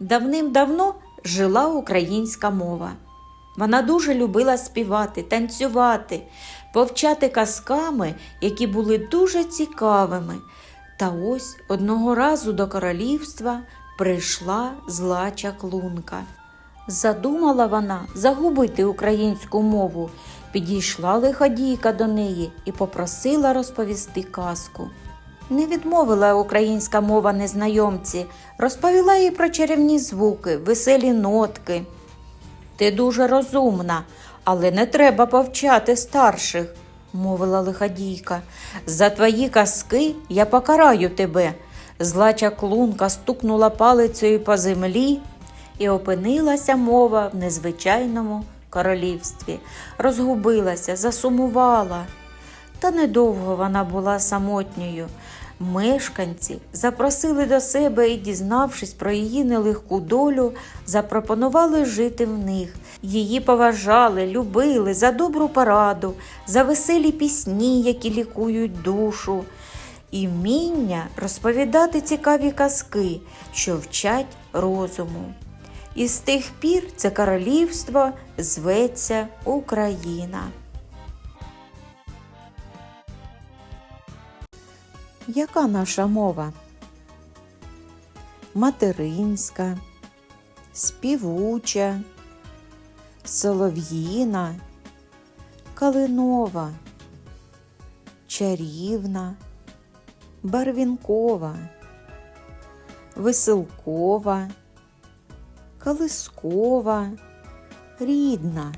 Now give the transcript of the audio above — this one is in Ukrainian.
Давним-давно жила українська мова. Вона дуже любила співати, танцювати, повчати казками, які були дуже цікавими. Та ось одного разу до королівства прийшла зла чаклунка. Задумала вона загубити українську мову. Підійшла лиходійка до неї і попросила розповісти казку. Не відмовила українська мова незнайомці, розповіла їй про чарівні звуки, веселі нотки. Ти дуже розумна, але не треба повчати старших, мовила лиходійка. За твої казки я покараю тебе. Зла чаклунка стукнула палицею по землі, і опинилася мова в незвичайному королівстві, розгубилася, засумувала. Та недовго вона була самотньою. Мешканці запросили до себе і, дізнавшись про її нелегку долю, запропонували жити в них. Її поважали, любили за добру пораду, за веселі пісні, які лікують душу, і вміння розповідати цікаві казки, що вчать розуму. І з тих пір це королівство зветься Україна. Яка наша мова? Материнська, співуча, солов'їна, калинова, чарівна, барвінкова, веселкова, колискова, рідна.